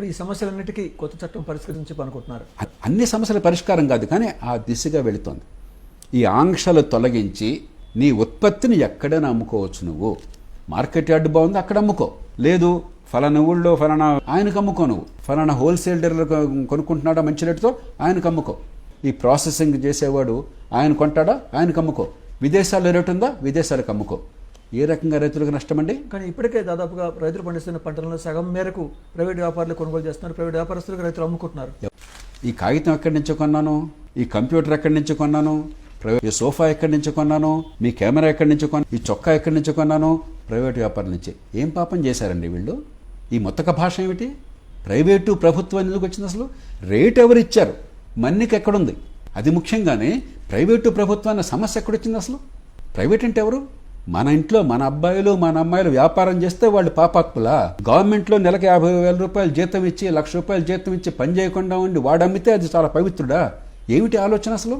ఇప్పుడు ఈ సమస్యలన్నిటికీ కొత్త చట్టం పరిష్కరించి అనుకుంటున్నారు అన్ని సమస్యల పరిష్కారం కాదు కానీ ఆ దిశగా వెళుతోంది. ఈ ఆంక్షలు తొలగించి నీ ఉత్పత్తిని ఎక్కడైనా అమ్ముకోవచ్చు నువ్వు. మార్కెట్ యార్డ్ బాగుంది అక్కడ అమ్ముకో. లేదు ఫలానా ఊళ్ళో ఫలానా ఆయనకు అమ్ముకో నువ్వు. ఫలానా హోల్సేల్ డీలర్ కొనుక్కుంటున్నాడా మంచి రేటుతో ఆయనకు అమ్ముకో. ఈ ప్రాసెసింగ్ చేసేవాడు ఆయన కొంటాడా ఆయనకు అమ్ముకో. విదేశాల్లో రేటు ఉందా విదేశాలకు అమ్ముకో. ఏ రకంగా రైతులకు నష్టమండి? కానీ ఇప్పటికే దాదాపుగా రైతులు పండిస్తున్న పంటలను సగం మేరకు ప్రైవేట్ వ్యాపారులు కొనుగోలు చేస్తున్నారు. ప్రైవేట్ వ్యాపారస్తులకు రైతులు అమ్ముకుంటున్నారు. ఈ కాగితం ఎక్కడి నుంచి కొన్నాను? ఈ కంప్యూటర్ ఎక్కడి నుంచి కొన్నాను? ప్రైవేట్ ఈ సోఫా ఎక్కడి నుంచి కొన్నాను? మీ కెమెరా ఎక్కడి నుంచి కొన్నాను? ఈ చొక్కా ఎక్కడి నుంచి కొన్నాను? ప్రైవేట్ వ్యాపారం నుంచి. ఏం పాపం చేశారండి వీళ్ళు? ఈ మొత్తక భాష ఏమిటి? ప్రైవేటు ప్రభుత్వం ఎందుకు వచ్చింది అసలు? రేట్ ఎవరు ఇచ్చారు? మన్నిక ఎక్కడుంది? అది ముఖ్యంగానే ప్రైవేటు ప్రభుత్వాన్ని సమస్య ఎక్కడొచ్చింది అసలు? ప్రైవేట్ అంటే ఎవరు? మన ఇంట్లో మన అబ్బాయిలు మన అమ్మాయిలు వ్యాపారం చేస్తే వాళ్ళు పాపాత్ములా? గవర్నమెంట్లో నెలకు యాభై వేల రూపాయలు జీతం ఇచ్చి లక్ష రూపాయలు జీతం ఇచ్చి పని చేయకుండా ఉండి వాడు అమ్మితే అది చాలా పవిత్రుడా? ఏమిటి ఆలోచన అసలు?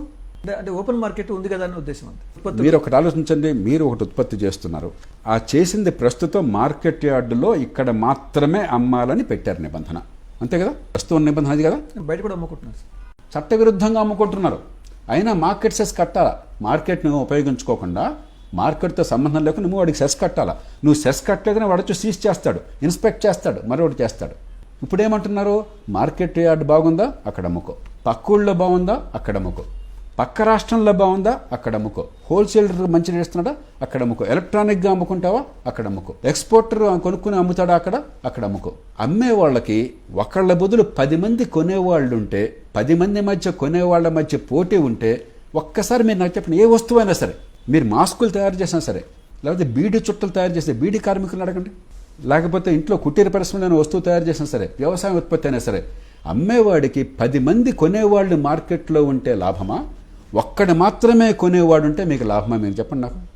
అంటే ఓపెన్ మార్కెట్ ఉంది కదా అని ఉద్దేశం అంతే. మీరు ఒకటి ఆలోచించండి మీరు ఒకటి ఉత్పత్తి చేస్తున్నారు. ఆ చేసింది ప్రస్తుతం మార్కెట్ యార్డులో ఇక్కడ మాత్రమే అమ్మాలని పెట్టారు నిబంధన. అంతే కదా? ప్రస్తుతం నిబంధన అది కదా? బయట కూడా అమ్ముకుంటున్నారు. చట్టవిరుద్ధంగా అమ్ముకుంటున్నారు. అయినా మార్కెట్ సెస్ కట్టాలా? మార్కెట్ను ఉపయోగించుకోకుండా మార్కెట్తో సంబంధం లేకుండా నువ్వు వాడికి సెస్ కట్టాలా? నువ్వు సెస్ కట్టలేదని వాడు సీజ్ చేస్తాడు ఇన్స్పెక్ట్ చేస్తాడు మరొకటి చేస్తాడు. ఇప్పుడు ఏమంటున్నారు మార్కెట్ యార్డ్ బాగుందా? అక్కడ అమ్ముకో. పక్క ఊళ్ళో బాగుందా? అక్కడ అమ్ముకో. పక్క రాష్ట్రంలో బాగుందా? అక్కడ అమ్ముకో. హోల్సేలర్ మంచి చేస్తున్నాడా? అక్కడ అమ్ముకో. ఎలక్ట్రానిక్గా అమ్ముకుంటావా? అక్కడ అమ్ముకో. ఎక్స్పోర్టర్ కొనుక్కుని అమ్ముతాడా అక్కడ? అక్కడ అమ్ముకో. అమ్మే వాళ్ళకి ఒకళ్ళ బదులు పది మంది కొనేవాళ్ళు ఉంటే పది మంది మధ్య కొనేవాళ్ళ మధ్య పోటీ ఉంటే ఒక్కసారి మీరు నాకు చెప్పండి ఏ వస్తువైనా సరే మీరు మాస్కులు తయారు చేసినా సరే లేకపోతే బీడీ చుట్టలు తయారు చేస్తే బీడీ కార్మికులను అడగండి. లేకపోతే ఇంట్లో కుటీర పరిశ్రమలైన వస్తువు తయారు చేసినా సరే వ్యవసాయ ఉత్పత్తి అయినా సరే అమ్మేవాడికి పది మంది కొనేవాళ్ళు మార్కెట్లో ఉంటే లాభమా? ఒక్కడు మాత్రమే కొనేవాడు ఉంటే మీకు లాభమా మీరు చెప్పండి నాకు?